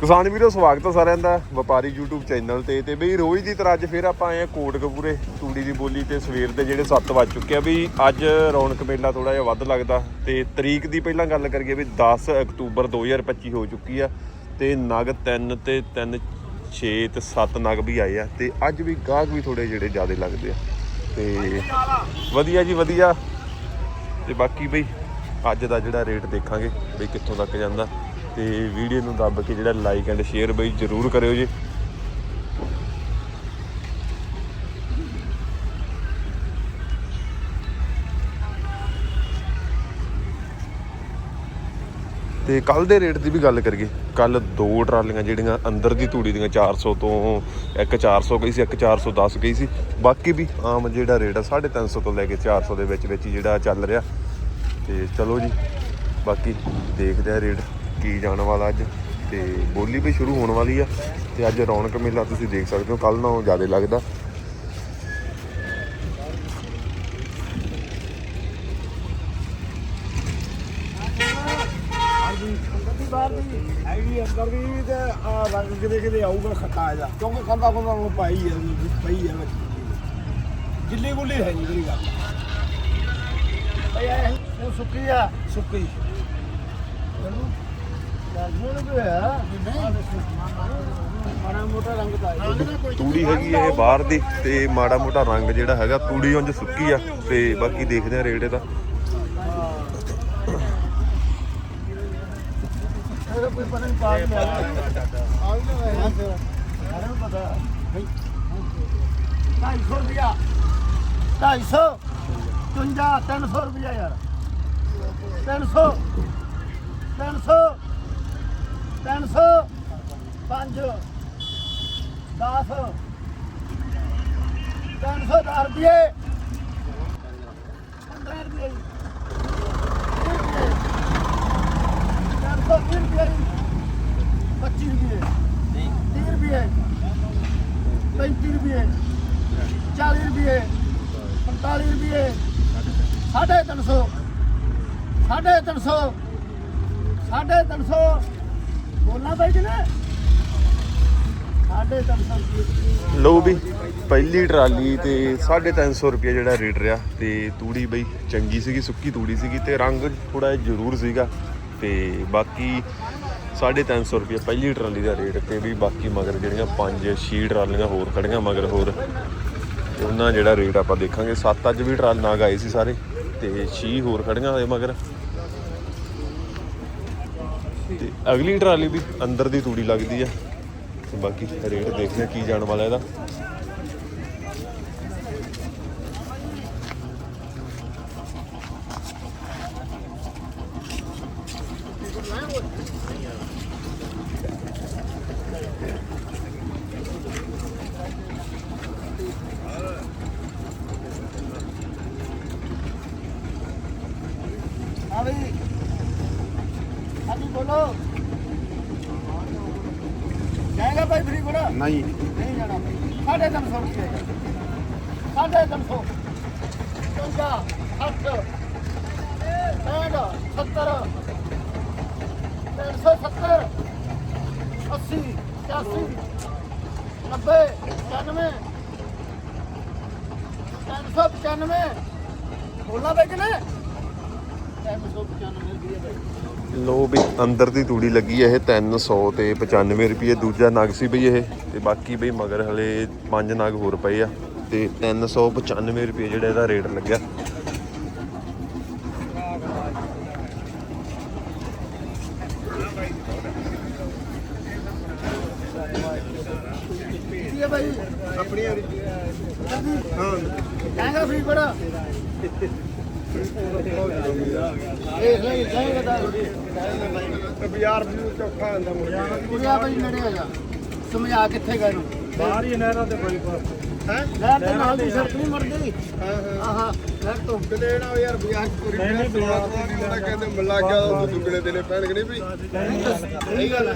ਕਿਸਾਨ ਵੀਰੋ, ਸਵਾਗਤ ਹੈ ਸਾਰਿਆਂ ਦਾ ਵਪਾਰੀ YouTube ਚੈਨਲ ਤੇ। ਤੇ ਬਈ ਰੋਜ਼ ਦੀ ਤਰ੍ਹਾਂ ਅੱਜ ਫਿਰ ਆਪਾਂ ਆਏ ਆ ਕੋਟਕਪੂਰੇ ਤੂੜੀ ਦੀ ਬੋਲੀ ਤੇ ਸਵੇਰ ਦੇ ਜਿਹੜੇ 7 ਵੱਜ ਚੁੱਕੇ ਆ। ਵੀ ਅੱਜ ਰੌਣਕ ਮੇਲਾ ਥੋੜਾ ਜਿਹਾ ਵੱਧ ਲੱਗਦਾ ਤੇ ਤਰੀਕ ਦੀ ਪਹਿਲਾਂ ਗੱਲ ਕਰੀਏ ਵੀ 10 ਅਕਤੂਬਰ 2025 ਹੋ ਚੁੱਕੀ ਆ ਤੇ ਨਗ 3 ਤੇ 3 6 ਤੇ 7 ਨਗ ਵੀ ਆਏ ਆ ਤੇ ਅੱਜ ਵੀ ਗਾਹਕ ਵੀ ਥੋੜੇ ਜਿਹੜੇ ਜ਼ਿਆਦਾ ਲੱਗਦੇ ਆ। ਤੇ ਵਧੀਆ ਜੀ ਵਧੀਆ। ਤੇ ਬਾਕੀ ਬਈ ਅੱਜ ਦਾ ਜਿਹੜਾ ਰੇਟ ਦੇਖਾਂਗੇ ਬਈ ਕਿੱਥੋਂ ਤੱਕ ਜਾਂਦਾ। ਤੇ ਵੀਡੀਓ ਨੂੰ ਦੱਬ ਕੇ ਜਿਹੜਾ ਲਾਈਕ ਐਂਡ ਸ਼ੇਅਰ ਬਈ ਜਰੂਰ ਕਰਿਓ ਜੀ। ਤੇ ਕੱਲ ਦੇ ਰੇਟ ਦੀ ਵੀ ਗੱਲ ਕਰੀਏ ਕੱਲ ਦੋ ਟਰਾਲੀਆਂ ਜਿਹੜੀਆਂ ਅੰਦਰ ਦੀ ਧੂੜੀ ਦੀਆਂ 400 ਤੋਂ ਇੱਕ 400 ਗਈ ਸੀ, ਇੱਕ 410 ਗਈ ਸੀ। ਬਾਕੀ ਵੀ ਆਮ ਜਿਹੜਾ ਰੇਟ ਆ 350 ਤੋਂ ਲੈ ਕੇ 400 ਦੇ ਵਿੱਚ ਵਿੱਚ ਜਿਹੜਾ ਚੱਲ ਰਿਹਾ। ਤੇ ਚਲੋ ਜੀ, ਬਾਕੀ ਦੇਖਦੇ ਆ ਰੇਟ ਕੀ ਜਾਣ ਵਾਲਾ ਅੱਜ ਤੇ ਬੋਲੀ ਵੀ ਸ਼ੁਰੂ ਹੋਣ ਵਾਲੀ ਆ ਤੇ ਅੱਜ ਰੌਣਕ ਮੇਲਾ ਤੁਸੀਂ ਦੇਖ ਸਕਦੇ ਹੋ ਕੱਲ ਨਾਲੋਂ ਜ਼ਿਆਦਾ ਲੱਗਦਾ। ਆਈਡੀ ਅੰਦਰ ਦੀ ਤੇ ਰੰਗ ਕਿਤੇ ਕਿਤੇ ਆਊਗਾ ਖੱਟਾ ਜਾ ਕਿਉਂਕਿ ਖਾਂਦਾ ਖੁੰਦਾ ਨੂੰ ਪਾਈ ਹੈ ਪਈ ਹੈ ਵਿੱਚ। ਗੁੱਲੀ ਹੈ ਜੀ ਜਿਹੜੀ ਗੱਲ। ਇਹ ਉਹ ਸੁੱਕੀ ਆ, ਸੁੱਕੀ ਲਾਜ਼ਮਨ ਵੀ ਹੈ ਮਾੜਾ ਮੋਟਾ ਰੰਗ ਦਾ ਹੈ ਤੂੜੀ ਹੈਗੀ ਇਹ ਬਾਹਰ ਦੀ ਤੇ ਮਾੜਾ ਮੋਟਾ ਰੰਗ ਜਿਹੜਾ ਹੈਗਾ ਤੂੜੀ ਉਂਝ ਸੁੱਕੀ ਆ ਤੇ ਬਾਕੀ ਦੇਖਦੇ ਆ ਰੇਟ ਇਹਦਾ। ਇਹਦਾ ਕੋਈ ਪਤਾ ਨਹੀਂ ਪਾਸ ਲਿਆ ਆ ਵੀ ਨਾ ਹੈ ਸਾਰਿਆਂ ਪਤਾ ਬਈ 250 ਰੁਪਿਆ 250 53 300 ਰੁਪਿਆ ਯਾਰ 300 300 300 5 10 300 ਦਾ ਰੁਪਏ। 15 ਰੁਪਏ। 300 ਰੁਪਏ 25 ਰੁਪਏ। 30 ਰੁਪਏ। 35 ਰੁਪਏ। 40 ਰੁਪਏ। 45 ਰੁਪਏ। 350 350 350 ਲੋ ਵੀ, ਪਹਿਲੀ ਟਰਾਲੀ ਤੇ 350 ਰੁਪਏ ਜਿਹੜਾ ਰੇਟ ਰਿਹਾ ਤੇ ਤੂੜੀ ਬਈ ਚੰਗੀ ਸੀਗੀ, ਸੁੱਕੀ ਤੂੜੀ ਸੀਗੀ ਤੇ ਰੰਗ ਥੋੜਾ ਜ਼ਰੂਰ ਸੀਗਾ ਤੇ ਬਾਕੀ 350 ਰੁਪਏ ਪਹਿਲੀ ਟਰਾਲੀ ਦਾ ਰੇਟ ਤੇ ਵੀ ਬਾਕੀ ਮਗਰ ਜਿਹੜੀਆਂ 5 6 ਟਰਾਲੀਆਂ ਹੋਰ ਖੜੀਆਂ ਮਗਰ ਹੋਰ ਉਹਨਾਂ ਜਿਹੜਾ ਰੇਟ ਆਪਾਂ ਦੇਖਾਂਗੇ। ਸੱਤ ਅੱਜ ਵੀ ਟਰਾਲ ਨਾਗ ਆਏ ਸੀ ਸਾਰੇ ਤੇ 6 ਹੋਰ ਖੜੀਆਂ ਹੋਏ ਮਗਰ। ਅਗਲੀ ਟਰਾਲੀ ਵੀ ਅੰਦਰ ਦੀ ਤੂੜੀ ਲੱਗਦੀ ਆ। ਤੇ ਬਾਕੀ ਰੇਟ ਦੇਖਦੇ ਆ ਕੀ ਜਾਣ ਵਾਲਾ ਇਹਦਾ। ਹਾਂ ਬਈ ਹਾਂਜੀ ਬੋਲੋ ਜਾਏਗਾ ਭਾਈ ਫਰੀ ਕੋਲ ਨਹੀਂ। ਨਹੀਂ ਜਾਣਾ ਭਾਈ। ਸਾਢੇ ਤਿੰਨ ਸੌ ਰੁਪਏ। ਸਾਢੇ ਤਿੰਨ ਸੌ। ਚੌਂਦਾ ਅੱਠ ਪੈਂਹਠ ਸੱਤਰ ਤਿੰਨ ਸੌ ਸੱਤਰ ਅੱਸੀ ਪਚਾਸੀ ਨੱਬੇ ਪਚਾਨਵੇਂ ਤਿੰਨ ਸੌ ਪਚਾਨਵੇਂ। ਬੋਲਣਾ ਬਈ ਕਿ ਸੌ ਪਚਾਨਵੇਂ ਰੁਪਏ ਭਾਈ ਲੋ ਵੀ ਅੰਦਰ ਦੀ ਤੂੜੀ ਲੱਗੀ ਹੈ ਇਹ 300 ਤੇ 95 ਰੁਪਏ, ਦੂਜਾ ਨਗ ਸੀ ਬਈ ਇਹ, ਤੇ ਬਾਕੀ ਬਈ ਮਗਰ ਹਲੇ ਪੰਜ ਨਗ ਹੋਰ ਪਏ ਆ, ਤੇ 395 ਰੁਪਏ ਜਿਹੜਾ ਇਹਦਾ ਰੇਟ ਲੱਗਿਆ ਕੀ ਹੈ ਭਾਈ ਆਪਣੀ ਹਾਂ ਕਹਿੰਗਾ ਫਰੀ ਬੜਾ ਇਹ ਲੈ ਜਾਏਗਾ ਦਾ ਬਾਜ਼ਾਰ ਨੇੜੇ ਆ ਜਾ। ਸਮਝਾ ਕਿੱਥੇ ਗਏ ਨੂੰ। ਬਾਹਰ ਹੀ ਨਹਿਰਾਂ ਤੇ ਬੜੀ ਪਾਸ। ਹੈ? ਲੈ ਤੇ ਨਾਲ ਦੀ ਸੜਕ ਨਹੀਂ ਮਰਦੀ ਹਾਂ ਹਾਂ। ਆਹਾ ਲੈ ਤੋਂ। ਕਿਤੇ ਨਾ ਯਾਰ ਚ ਪੂਰੀ ਨਹੀਂ, ਚ ਜਿਹੜਾ ਕਹਿੰਦੇ ਮੱਲਾ ਗਿਆ ਉਹ ਦੁੱਗਣੇ ਦੇਣੇ ਪੈਣਗੇ ਨਹੀਂ ਵੀ? ਸਹੀ ਗੱਲ ਹੈ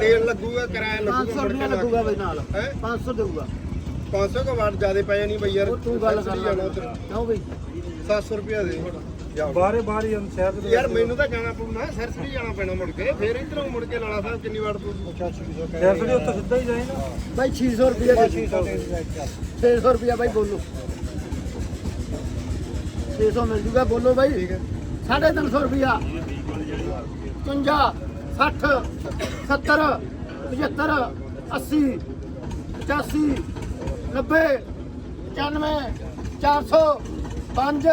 ਤੇਲ ਲੱਗੂਗਾ ਕਿਰਾਇਆ 500 ਰੁਪਇਆ ਲੱਗੂਗਾ ਬਈ ਨਾਲ। ਹੈਂ? 500 ਦੇਊਗਾ। 500 ਕੋ ਵਾਟ ਜ਼ਿਆਦਾ ਪਏ ਨਹੀਂ ਬਈ ਯਾਰ? ਤੂੰ ਗੱਲ ਕਰ ਜਾਣਾ ਉੱਧਰ। ਕਿਉਂ ਬਈ? 700 ਰੁਪਇਆ ਦੇ। ਬਾਰੇ ਬਾਰੇ ਹਮ ਸ਼ਹਿਰ ਦੇ ਯਾਰ ਮੈਨੂੰ ਤਾਂ ਜਾਣਾ ਪਊਣਾ ਸਰਸਰੀ ਜਾਣਾ ਪੈਣਾ ਮੁੜ ਕੇ ਫੇਰ ਇਧਰੋਂ ਮੁੜ ਕੇ ਲਾਲਾ ਸਾਹਿਬ ਕਿੰਨੀ ਵਾਰ ਤੂੰ ਸ਼ਹਿਰ ਦੇ ਉੱਤੇ ਸਿੱਧਾ ਹੀ ਜਾਏ ਨਾ। ਭਾਈ 600 ਰੁਪਏ ਦੇ 600 ਰੁਪਏ ਭਾਈ ਬੋਲੋ। 600 ਮਿਲ ਜੂਗਾ ਬੋਲੋ ਭਾਈ ਠੀਕ ਹੈ। 350 ਰੁਪਿਆ 55 60 70 75 80 85 90 95 400 5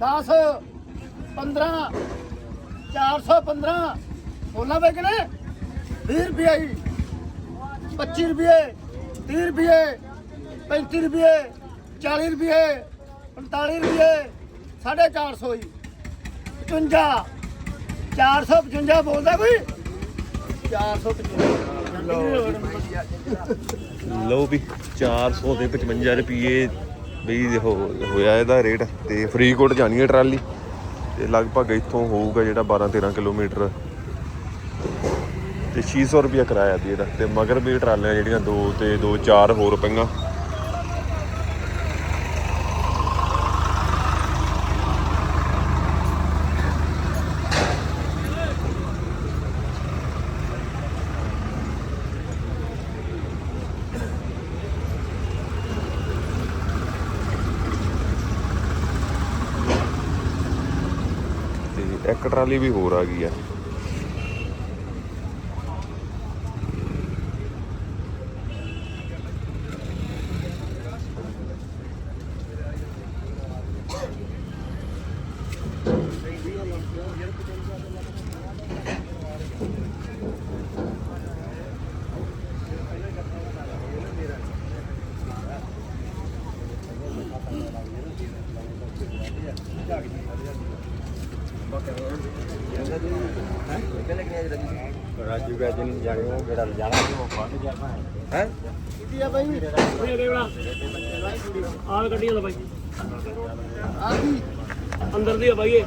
10 15 415 ਬੋਲਾ ਵੇ ਕਿ ਨਹੀਂ? 20 ਰੁਪਏ ਹੀ 25 ਰੁਪਏ 30 ਰੁਪਏ 35 ਰੁਪਏ 40 ਰੁਪਏ 45 ਰੁਪਏ 450 ਹੀ 55 455 ਬੋਲਦਾ ਕੋਈ? 455 ਲਓ ਵੀ 400 ਦੇ 55 ਰੁਪਏ ਵੀ ਹੋਇਆ ਇਹਦਾ ਰੇਟ ਤੇ ਫਰੀਦਕੋਟ ਜਾਣੀ ਹੈ ਟਰਾਲੀ ਤੇ ਲਗਭਗ ਇੱਥੋਂ ਹੋਊਗਾ ਜਿਹੜਾ 12 13 ਕਿਲੋਮੀਟਰ। ਤੇ 600 ਰੁਪਏ ਕਿਰਾਇਆ ਦੀ ਇਹਦਾ ਤੇ ਮਗਰ ਵੀ ਟਰਾਲੀਆਂ ਜਿਹੜੀਆਂ ਦੋ ਤੇ ਦੋ ਚਾਰ ਹੋਰ ਪਈਆਂ। ਤੇ ਇੱਕ ਟਰਾਲੀ ਵੀ ਹੋਰ ਆ ਗਈ ਆ ਰਾਜੂ ਕਾ ਜਨ ਜਾਣੇ ਉਹ ਜਿਹੜਾ ਜਾਣਾ ਸੀ ਉਹ ਬੰਦ ਜਾਣਾ ਹੈ ਹੈ ਕੀ ਆ ਭਾਈ ਆਲ ਗੱਡੀਆਂ ਦਾ ਬਾਈ ਆ ਕੀ ਅੰਦਰ ਦੀ ਆ ਬਾਈ ਇਹ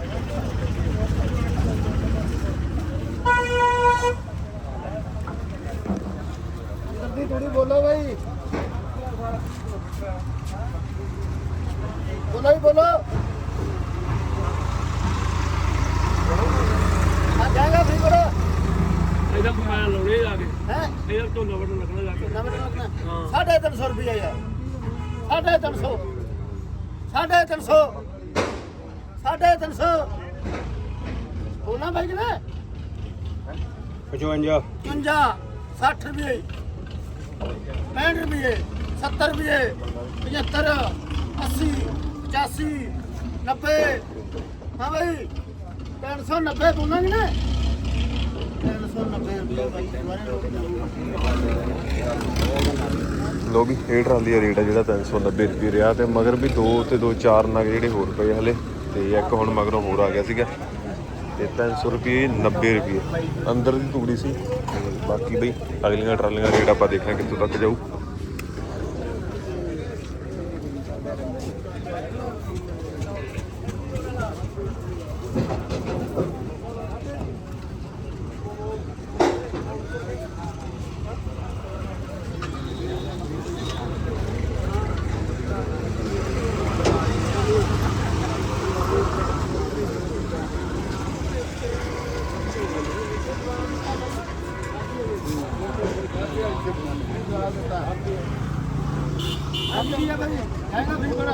ਜਲਦੀ ਥੋੜੀ ਬੋਲੋ ਭਾਈ ਬੋਲੋ ਹੀ ਬੋਲੋ ਆ ਜਾਏਗਾ ਫਿਰ ਕਰੋ ਇਹਦਾ ਕਮਾਇਆ ਲਾਉਣੇ ਜਾ ਕੇ। ਹੈ? ਇਹਦਾ ਤੋਂ ਨਵੜ ਲੱਗਣਾ ਜਾ ਕੇ। ਨੰਬਰ ਲੱਗਣਾ। ਸਾਢੇ ਤਿੰਨ ਸੌ ਰੁਪਇਆ ਯਾਰ। ਸਾਢੇ ਤਿੰਨ ਸੌ। ਸਾਢੇ ਤਿੰਨ ਸੌ। ਸਾਢੇ ਤਿੰਨ ਸੌ। ਬੋਲਣਾ ਭਾਈ ਕਿ ਨਾ 55 55 60 ਰੁਪਏ। 65 ਰੁਪਏ 70 ਰੁਪਏ 75 80 85 90 ਹਾਂ ਭਾਈ 390 ਬੋਲਾਂਗੇ ਨਾ 390 ਰੁਪਏ ਭਾਈ ਦੁਬਾਰਾ ਲੋਕ ਲੋ ਵੀ, ਇਹ ਟਰਾਲੀ ਦਾ ਰੇਟ ਆ ਜਿਹੜਾ 390 ਰੁਪਏ ਰਿਹਾ ਤੇ ਮਗਰ ਵੀ ਦੋ ਤੇ ਦੋ ਚਾਰ ਨਗ ਜਿਹੜੇ ਹੋਰ ਪਏ ਹਲੇ ਤੇ ਇੱਕ ਹੁਣ ਮਗਰੋਂ ਹੋਰ ਆ ਗਿਆ ਸੀਗਾ ਤੇ 300 ਰੁਪਏ 90 ਰੁਪਏ। ਅੰਦਰ ਦੀ ਤੂੜੀ ਸੀ। ਬਾਕੀ ਬਈ, ਅਗਲੀਆਂ ਟਰਾਲੀਆਂ ਦਾ ਰੇਟ ਆਪਾਂ ਦੇਖਾਂ ਕਿੱਥੋਂ ਤੱਕ ਜਾਊ। ਆਪਣੀ ਹੈ ਭਾਈ ਹੈਗਾ ਵੀ ਬੜਾ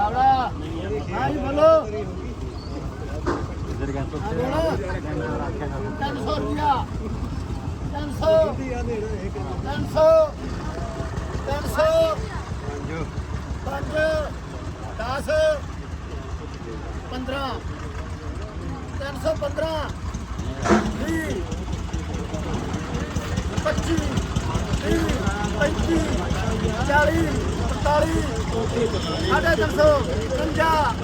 ਆਵੜਾ ਹਾਂ ਜੀ ਬੋਲੋ ਹਾਂ ਬੋਲੋ 300 ਰੁਪਿਆ 300 300 300 ਪੰਜ 10 15 315 20 25 30 35 40 45 ਸਾਢੇ ਤਿੰਨ ਸੌ ਪੰਜਾਹ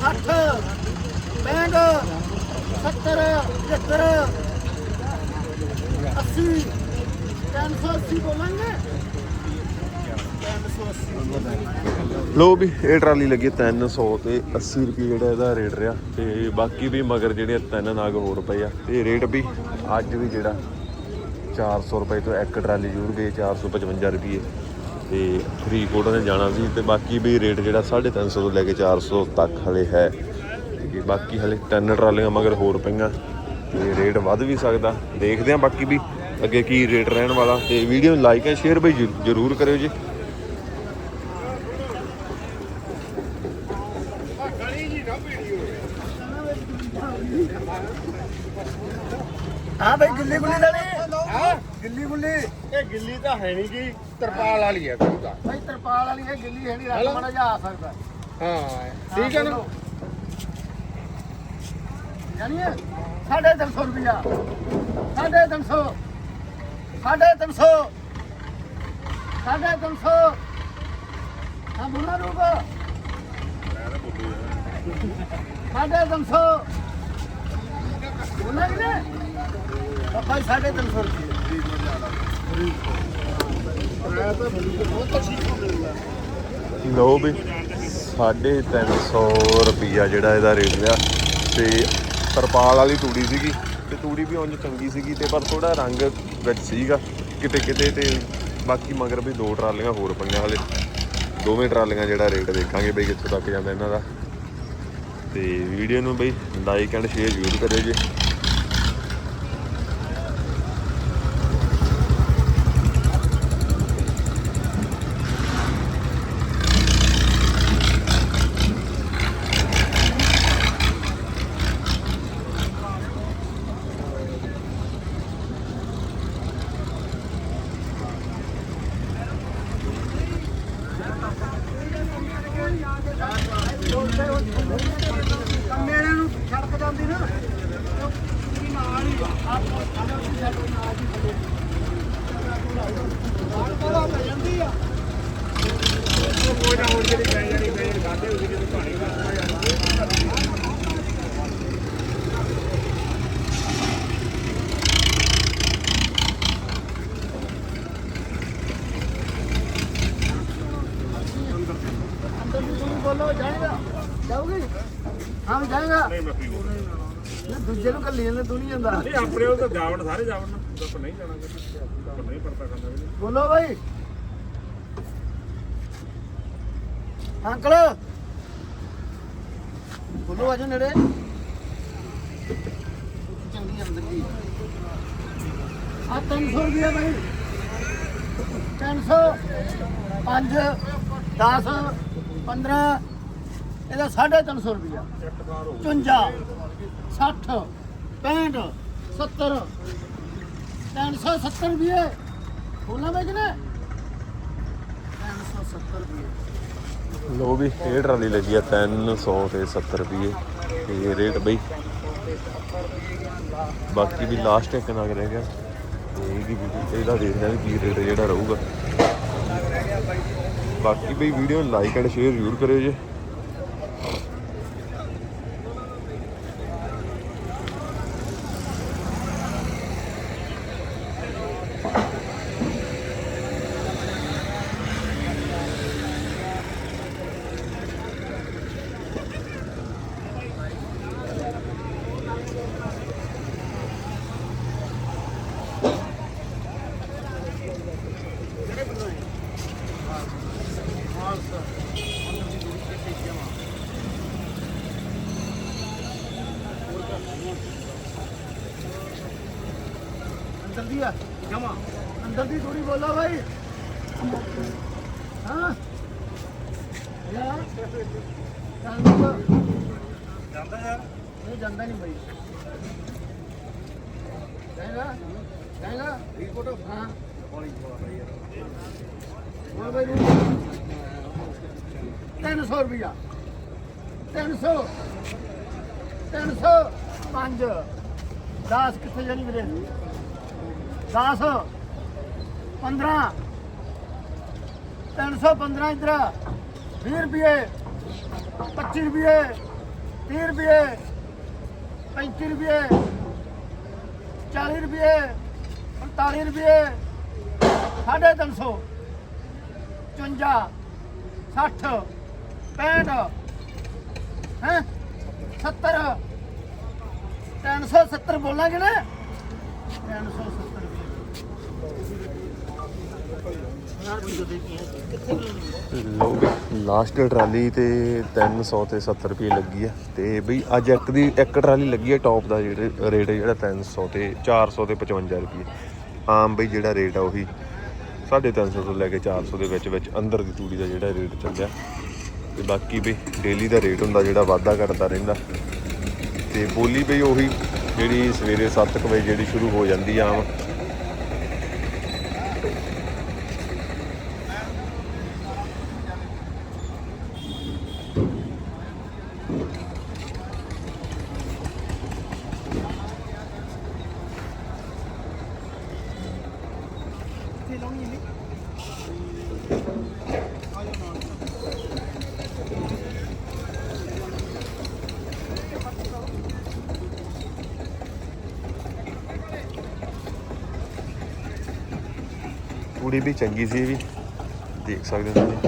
ਸੱਠ ਪੈਂਹਠ ਸੱਤਰ ਪਝੱਤਰ ਅੱਸੀ, ਤਿੰਨ ਸੌ ਅੱਸੀ ਬੋਲਾਂਗੇ। ਲੋ ਵੀ, ਇਹ ਟਰਾਲੀ ਲੱਗੀ 300 ਤੇ 80 ਰੁਪਏ ਜਿਹੜਾ ਇਹਦਾ ਰੇਟ ਰਿਹਾ ਤੇ ਬਾਕੀ ਵੀ ਮਗਰ ਜਿਹੜੇ ਤਿੰਨ ਨਾਗ ਹੋਰ ਪਏ ਆ, ਤੇ ਰੇਟ ਵੀ ਅੱਜ ਵੀ ਜਿਹੜਾ 400 ਰੁਪਏ ਤੋਂ ਇੱਕ ਟਰਾਲੀ ਜ਼ਰੂਰ ਗਈ 455 ਰੁਪਏ। ਤੇ ਫਰੀਦਕੋਟ ਨੇ ਜਾਣਾ ਸੀ ਤੇ ਬਾਕੀ ਵੀ ਰੇਟ ਜਿਹੜਾ 350 ਤੋਂ ਲੈ ਕੇ 400 ਤੱਕ ਹਲੇ ਹੈ। ਤੇ ਬਾਕੀ ਹਲੇ ਤਿੰਨ ਟਰਾਲੀਆਂ ਮਗਰ ਹੋਰ ਪਈਆਂ, ਤੇ ਰੇਟ ਵੱਧ ਵੀ ਸਕਦਾ। ਦੇਖਦੇ ਹਾਂ ਬਾਕੀ ਵੀ ਅੱਗੇ ਕੀ ਰੇਟ ਰਹਿਣ ਵਾਲਾ। ਤੇ ਵੀਡੀਓ ਨੂੰ ਲਾਈਕ ਐਂਡ ਸ਼ੇਅਰ ਵੀ ਜ਼ਰੂਰ ਕਰਿਓ ਜੀ। ਹਾਂ ਬਈ, ਗਿੱਲੀ ਗੁੱਲੀ ਲੈਣੀ ਹਾਂ। ਗਿੱਲੀ ਗੁੱਲੀ। ਇਹ ਗਿੱਲੀ ਤਾਂ ਹੈ ਨਹੀਂ ਜੀ ਤਰਪਾਲ ਵਾਲੀ ਹੈ ਕੋਈ ਤਾਂ। ਬਈ ਤਰਪਾਲ ਵਾਲੀ ਹੈ ਗਿੱਲੀ ਹੈ ਨਹੀਂ ਰੱਖ ਮੜਾ ਜਾ ਆ ਸਕਦਾ। ਹਾਂ ਠੀਕ ਹੈ ਨਾ? ਸਾਢੇ ਤਿੰਨ ਸੌ ਰੁਪਿਆ ਸਾਢੇ ਤਿੰਨ ਸੌ। ਸਾਢੇ ਤਿੰਨ ਸੌ। ਸਾਢੇ ਤਿੰਨ ਸੌ। ਹਾਂ ਬੁਲਾ ਰੂਪ ਸਾਢੇ ਤਿੰਨ ਸੌ ਬੋਲਾ ਕਿ ਨਹੀਂ ਤਾਂ ਭਾਈ ਸਾਢੇ ਤਿੰਨ ਸੌ ਲਓ ਵੀ 350 ਰੁਪਈਆ ਜਿਹੜਾ ਇਹਦਾ ਰੇਟ ਲਿਆ ਤੇ ਤਰਪਾਲ ਵਾਲੀ ਤੂੜੀ ਸੀਗੀ, ਤੇ ਤੂੜੀ ਵੀ ਉਂਝ ਚੰਗੀ ਸੀਗੀ, ਤੇ ਪਰ ਥੋੜਾ ਰੰਗ ਵਿੱਚ ਸੀਗਾ। ਕਿਤੇ ਕਿਤੇ ਤੇ ਬਾਕੀ ਮਗਰ ਵੀ ਦੋ ਟਰਾਲੀਆਂ ਹੋਰ ਪਈਆਂ ਹਲੇ। ਦੋਵੇਂ ਟਰਾਲੀਆਂ ਜਿਹੜਾ ਰੇਟ ਦੇਖਾਂਗੇ ਬਈ ਕਿੱਥੋਂ ਤੱਕ ਜਾਂਦਾ ਇਹਨਾਂ ਦਾ। ਤੇ ਵੀਡੀਓ ਨੂੰ ਬਈ ਲਾਈਕ ਐਂਡ ਸ਼ੇਅਰ ਜ਼ਰੂਰ ਕਰਿਓ ਜੀ ਮੇਰੇ ਨੂੰ ਛੜਕ ਜਾਂਦੀ ਨਾ ਅੰਦਰ ਦੀ ਤੁਸੀਂ ਬੋਲੋ ਜਾਏਗਾ। ਜਾਓਗੇ? ਹਾਂ ਜਾਏਗਾ। ਨਹੀਂ ਮੈਂ ਫ੍ਰੀ ਦੂਜੇ ਨੂੰ ਕੱਲੀ ਜਾਂਦੇ ਤੂੰ ਨਹੀਂ ਜਾਂਦਾ। ਨਹੀਂ ਆਪਣੇ ਉਹ ਤਾਂ ਜਾਵਣ ਸਾਰੇ ਜਾਵਣ ਨਾ। ਆਪਾਂ ਨਹੀਂ ਜਾਣਾ ਆਪਾਂ ਨਹੀਂ ਪਰਤਾ ਕਰਨਾ ਵੀ ਬੋਲੋ ਭਾਈ ਅੰਕਲ। ਬੋਲੋ ਆਜੋ ਨੇੜੇ। ਚੰਗੀ ਅੰਦਰ ਦੀ ਆ 300 ਰੁਪਏ ਭਾਈ 300 5 10 15 ਇਹਦਾ 350 ਰੁਪਿਆ 55 60 65 70 370 ਰੁਪਏ। ਬੋਲਣਾ ਭਾਈ ਕਿ 370 ਰੁਪਏ। ਲੋ ਵੀ, ਇਹ ਟਰਾਲੀ ਲੱਗੀ ਆ 300 ਤੇ 70 ਰੁਪਏ। ਤੇ ਰੇਟ ਬਈ। ਬਾਕੀ ਵੀ ਲਾਸਟ ਇੱਕ ਨਗ ਰਹਿ ਗਿਆ। ਇਹਦੀ ਇਹਦਾ ਦੇਖਦੇ ਆ ਵੀ ਕੀ ਰੇਟ ਜਿਹੜਾ ਰਹੂਗਾ। ਬਾਕੀ ਬਈ ਵੀਡੀਓ ਲਾਈਕ ਐਂਡ ਸ਼ੇਅਰ ਜ਼ਰੂਰ ਕਰਿਓ ਜੇ। ਦੀ ਆ। ਜਮਾ। ਅੰਦਰ ਦੀ ਥੋੜੀ ਬੋਲੋ ਭਾਈ ਹਾਂ। ਯਾਰ ਜਾਂਦਾ ਯਾਰ। ਨਹੀਂ ਜਾਂਦਾ ਨਹੀਂ ਭਾਈ ਜਾਏਗਾ। ਜਾਏਗਾ। ਰਿਪੋਰਟ ਹਾਂ। ਬੋਲ ਭਾਈ ਨੂੰ 300 ਰੁਪਿਆ 300 300 5 10 ਕਿੱਥੇ ਜਾਣੀ ਵੀਰੇ? 10 15 315 ਇਧਰ। 20 ਰੁਪਏ 25 ਰੁਪਏ 30 ਰੁਪਏ 35 ਰੁਪਏ 40 ਰੁਪਏ 45 ਰੁਪਏ 350 55 60 65 ਹੈ? 70 370 ਬੋਲਾਂਗੇ ਨਾ? 370 ਲਓ ਬਈ ਲਾਸਟ ਟਰਾਲੀ ਤੇ 300 ਤੇ 70 ਰੁਪਏ ਲੱਗੀ ਆ। ਤੇ ਬਈ ਅੱਜ ਇੱਕ ਦੀ, ਇੱਕ ਟਰਾਲੀ ਲੱਗੀ ਆ ਟੌਪ ਦਾ ਜਿਹੜੇ ਰੇਟ ਜਿਹੜਾ 300 ਤੇ 400 ਤੇ 55 ਰੁਪਏ। ਆਮ ਬਈ ਜਿਹੜਾ ਰੇਟ ਆ ਉਹੀ 350 ਤੋਂ ਲੈ ਕੇ 400 ਦੇ ਵਿੱਚ ਵਿੱਚ ਅੰਦਰ ਦੀ ਤੂੜੀ ਦਾ ਜਿਹੜਾ ਰੇਟ ਚੱਲਿਆ। ਤੇ ਬਾਕੀ ਬਈ ਡੇਲੀ ਦਾ ਰੇਟ ਹੁੰਦਾ ਜਿਹੜਾ ਵਾਧਾ ਘਟਦਾ ਰਹਿੰਦਾ। ਤੇ ਬੋਲੀ ਬਈ ਉਹੀ ਜਿਹੜੀ ਸਵੇਰੇ 7 ਵਜੇ ਜਿਹੜੀ ਸ਼ੁਰੂ ਹੋ ਜਾਂਦੀ ਆ ਆਮ। ਕੁੜੀ ਚੰਗੀ ਸੀ ਇਹ ਵੀ। ਦੇਖ ਸਕਦੇ ਹੋ ਤੁਸੀਂ।